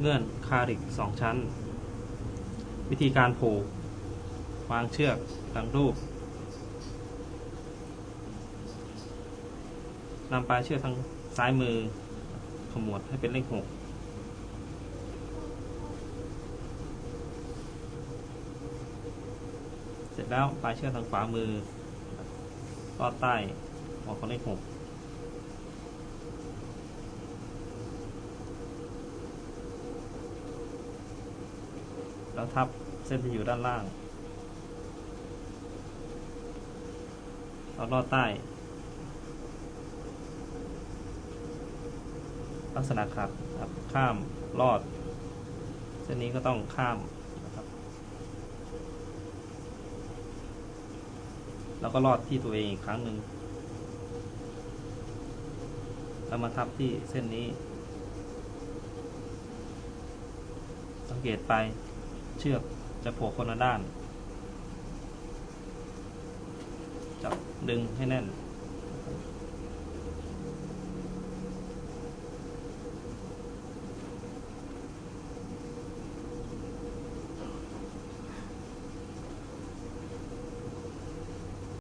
เงื่อนคาริกสองชั้น วิธีการผูก วางเชือกดังรูปนำปลายเชือกทางซ้ายมือขมวดให้เป็นเลขหกเสร็จแล้วปลายเชือกทางขวามือลอดใต้หัวของเลขหก แล้วทับเส้นที่อยู่ด้านล่างแล้วลอดใต้ ลักษณะขัดครับข้ามลอด เส้นนี้ก็ต้องข้ามนะครับ แล้วก็ลอดที่ตัวเองอีกครั้งหนึ่งแล้วมาทับที่เส้นนี้ สังเกตไป เชือกจะโผล่คนละด้าน จับดึงให้แน่น